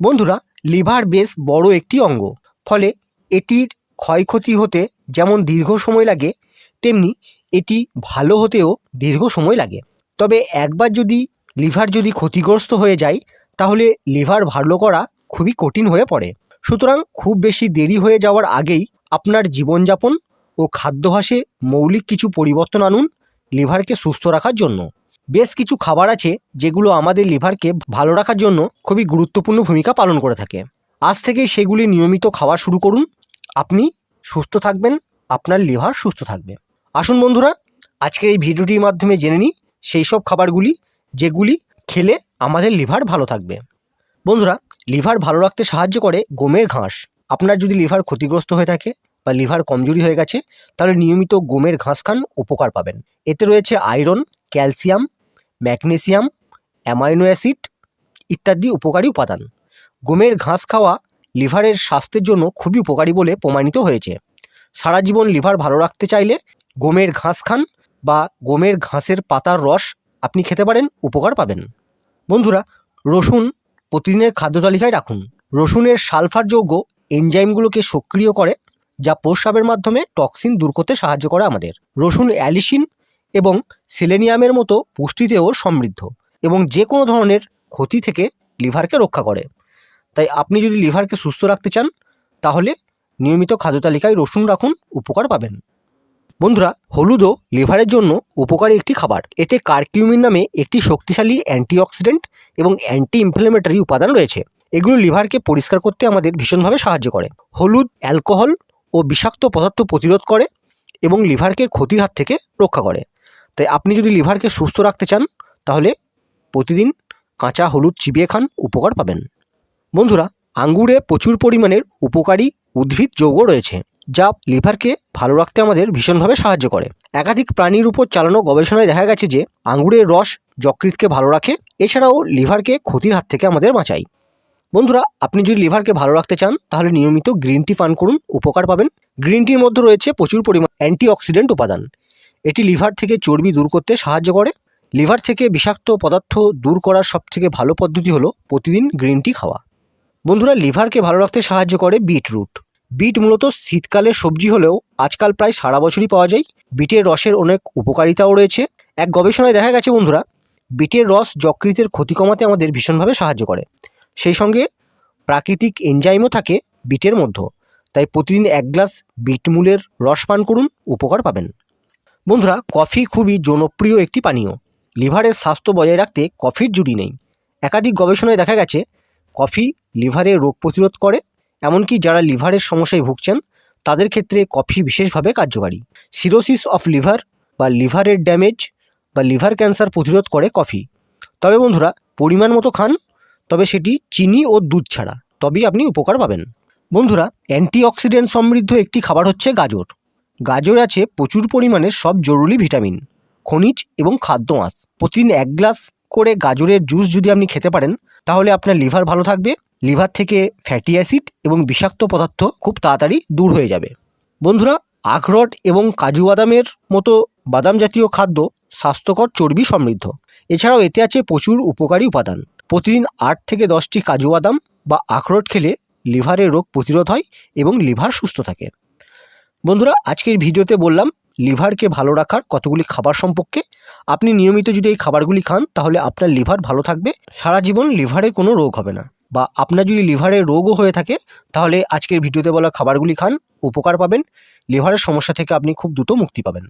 বন্ধুরা, লিভার বেশ বড় একটি অঙ্গ। ফলে এটির ক্ষয়ক্ষতি হতে যেমন দীর্ঘ সময় লাগে, তেমনি এটি ভালো হতেও দীর্ঘ সময় লাগে। তবে একবার যদি লিভার যদি ক্ষতিগ্রস্ত হয়ে যায়, তাহলে লিভার ভালো করা খুবই কঠিন হয়ে পড়ে। সুতরাং খুব বেশি দেরি হয়ে যাওয়ার আগেই আপনার জীবনযাপন ও খাদ্যাভ্যাসে মৌলিক কিছু পরিবর্তন আনুন লিভারকে সুস্থ রাখার জন্য। বেশ কিছু খাবার আছে যেগুলো আমাদের লিভারকে ভালো রাখার জন্য খুবই গুরুত্বপূর্ণ ভূমিকা পালন করে থাকে। আজ থেকে সেগুলি নিয়মিত খাওয়া শুরু করুন। আপনি সুস্থ থাকবেন, আপনার লিভার সুস্থ থাকবে। আসুন বন্ধুরা, আজকের এই ভিডিওটির মাধ্যমে জেনে নিই সেই সব খাবারগুলি যেগুলি খেলে আমাদের লিভার ভালো থাকবে। বন্ধুরা, লিভার ভালো রাখতে সাহায্য করে গমের ঘাস। আপনার যদি লিভার ক্ষতিগ্রস্ত হয়ে থাকে বা লিভার কমজোরি হয়ে গেছে, তাহলে নিয়মিত গমের ঘাস খান, উপকার পাবেন। এতে রয়েছে iron calcium, magnesium, amino acid ইত্যাদি উপকারী উপাদান। গমের ঘাস খাওয়া লিভারের স্বাস্থ্যের জন্য খুবই উপকারী বলে প্রমাণিত হয়েছে। সারা জীবন লিভার ভালো রাখতে চাইলে গমের ঘাস খান বা গমের ঘাসের পাতার রস আপনি খেতে পারেন, উপকার পাবেন। বন্ধুরা, রসুন প্রতিদিনের খাদ্য তালিকায় রাখুন। রসুনের সালফার যৌগ এনজাইমগুলোকে সক্রিয় করে, যা প্রস্রাবের মাধ্যমে টক্সিন দূর করতে সাহায্য করে আমাদের। রসুন অ্যালিসিন এবং সেলেনিয়ামের মতো পুষ্টিতেও সমৃদ্ধ এবং যে কোনো ধরনের ক্ষতি থেকে লিভারকে রক্ষা করে। তাই আপনি যদি লিভারকে সুস্থ রাখতে চান, তাহলে নিয়মিত খাদ্য তালিকায় রসুন রাখুন, উপকার পাবেন। বন্ধুরা, হলুদও লিভারের জন্য উপকারী একটি খাবার। এতে কার্কিউমিন নামে একটি শক্তিশালী অ্যান্টিঅক্সিডেন্ট এবং অ্যান্টি ইনফ্লেমেটারি উপাদান রয়েছে। এগুলো লিভারকে পরিষ্কার করতে আমাদের ভীষণভাবে সাহায্য করে। হলুদ, অ্যালকোহল ও বিষাক্ত পদার্থ প্রতিরোধ করে এবং লিভারকে ক্ষতির হাত থেকে রক্ষা করে। তাই আপনি যদি লিভারকে সুস্থ রাখতে চান, তাহলে প্রতিদিন কাঁচা হলুদ চিবিয়ে খান, উপকার পাবেন। বন্ধুরা, আঙ্গুরে প্রচুর পরিমাণের উপকারী উদ্ভিদ যৌগ রয়েছে, যা লিভারকে ভালো রাখতে আমাদের ভীষণভাবে সাহায্য করে। একাধিক প্রাণীর উপর চালানো গবেষণায় দেখা গেছে যে আঙ্গুরের রস যকৃতকে ভালো রাখে, এছাড়াও লিভারকে ক্ষতির হাত থেকে আমাদের বাঁচায়। বন্ধুরা, আপনি যদি লিভারকে ভালো রাখতে চান, তাহলে নিয়মিত গ্রিন টি পান করুন, উপকার পাবেন। গ্রিন টির মধ্যে রয়েছে প্রচুর পরিমাণ অ্যান্টিঅক্সিডেন্ট উপাদান। এটি লিভার থেকে চর্বি দূর করতে সাহায্য করে। লিভার থেকে বিষাক্ত পদার্থ দূর করার সবথেকে ভালো পদ্ধতি হলো প্রতিদিন গ্রিন টি খাওয়া। বন্ধুরা, লিভারকে ভালো রাখতে সাহায্য করে বিটরুট। বিট মূলত শীতকালের সবজি হলেও আজকাল প্রায় সারা বছরই পাওয়া যায়। বিটের রসের অনেক উপকারিতাও রয়েছে। এক গবেষণায় দেখা গেছে বন্ধুরা, বিটের রস যকৃতের ক্ষতি কমাতে আমাদের ভীষণভাবে সাহায্য করে। সেই সঙ্গে প্রাকৃতিক এনজাইমও থাকে বিটের মধ্যে। তাই প্রতিদিন এক গ্লাস বিট মূলের রস পান করুন, উপকার পাবেন। বন্ধুরা, কফি খুবই জনপ্রিয় একটি পানীয়। লিভারের স্বাস্থ্য বজায় রাখতে কফির জুড়ি নেই। একাধিক গবেষণায় দেখা গেছে, কফি লিভারের রোগ প্রতিরোধ করে, এমনকি যারা লিভারের সমস্যায় ভুগছেন, তাদের ক্ষেত্রে কফি বিশেষভাবে কার্যকারী। সিরোসিস অফ লিভার বা লিভারের ড্যামেজ বা লিভার ক্যান্সার প্রতিরোধ করে কফি। তবে বন্ধুরা, পরিমাণ মতো খান, তবে সেটি চিনি ও দুধ ছাড়া। তবেই আপনি উপকার পাবেন। বন্ধুরা, অ্যান্টিঅক্সিডেন্ট সমৃদ্ধ একটি খাবার হচ্ছে গাজর। গাজর আছে প্রচুর পরিমাণে, সব জরুরি ভিটামিন। খনিজ এবং খাদ্য আঁশ প্রতিদিন এক গ্লাস করে গাজরের জুস যদি আপনি খেতে পারেন, তাহলে আপনার লিভার ভালো থাকবে। লিভার থেকে ফ্যাটি অ্যাসিড এবং বিষাক্ত পদার্থ খুব তাড়াতাড়ি দূর হয়ে যাবে। বন্ধুরা, আখরোট এবং কাজু বাদামের মতো বাদাম জাতীয় খাদ্য স্বাস্থ্যকর চর্বি সমৃদ্ধ। এছাড়াও এতে আছে প্রচুর উপকারী উপাদান। প্রতিদিন আট থেকে দশটি কাজু বাদাম বা আখরোট খেলে লিভারের রোগ প্রতিরোধ হয় এবং লিভার সুস্থ থাকে। বন্ধুরা, আজকের ভিডিওতে বললাম, লিভারকে ভালো রাখার কতগুলি খাবার সম্পর্কে। আপনি নিয়মিত যদি এই খাবারগুলি খান, তাহলে আপনার লিভার ভালো থাকবে। সারা জীবন লিভারে কোনো রোগ হবে না। বা আপনার যদি লিভারের রোগও হয়ে থাকে, তাহলে আজকের ভিডিওতে বলা খাবারগুলি খান, উপকার পাবেন। লিভারের সমস্যা থেকে আপনি খুব দ্রুত মুক্তি পাবেন।